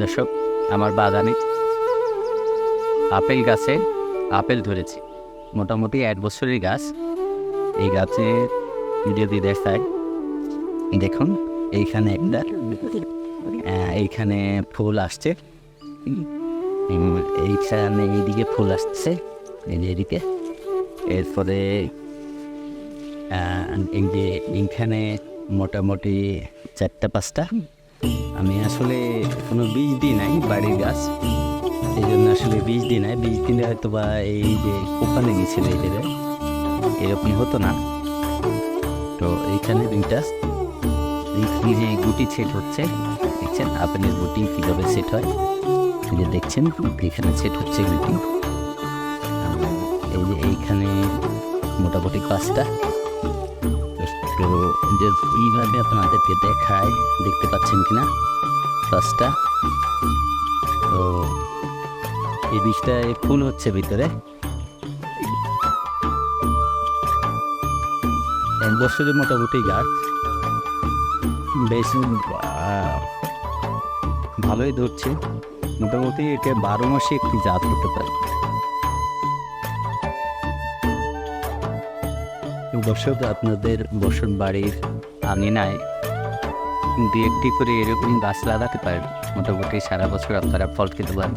দর্শক আমার বাগানে আপেল গাছে আপেল ধরেছি। মোটামুটি এক বছরের গাছ। এই গাছে যদি দেখায় দেখুন, এইখানে একটা এইখানে ফুল আসছে। এইখানে এইদিকে ফুল আসছে, এই যে এদিকে। এরপরে এইখানে মোটামুটি চারটা, পাঁচটা। আমি আসলে কোনো বীজ দিই নাই বাড়ির গাছ। এই জন্য আসলে বীজ দিই নাই। বীজ দিলে হয়তো বা এই যে পোকা লেগেছিল জায়গায়। এরকম হতো না। তো এইখানে দুইটা। এই যে গুটি সেট হচ্ছে, দেখছেন? আপেলের গুটি কীভাবে সেট হয়? যে দেখছেন? এখানে সেট হচ্ছে গুটি। এই যে এইখানে মোটামুটি পাঁচটা। তো যে এইভাবে আপনাদেরকে দেখায়, দেখতে পাচ্ছেন কিনা? পাঁচটা তো এই বীজটায় ফুল হচ্ছে ভিতরে। এক বছরের মোটামুটি গাছ। বেশ ভালোই ধরছে। মোটামুটি এটা বারো মাসে একটি জাত হতে পারে। দর্শক আপনাদের বসন বাড়ির আঙিনায় দু একটি করে এরকম গাছ লাগাতে পারেন। মোটামুটি সারা বছর আপনারা ফল খেতে পারেন।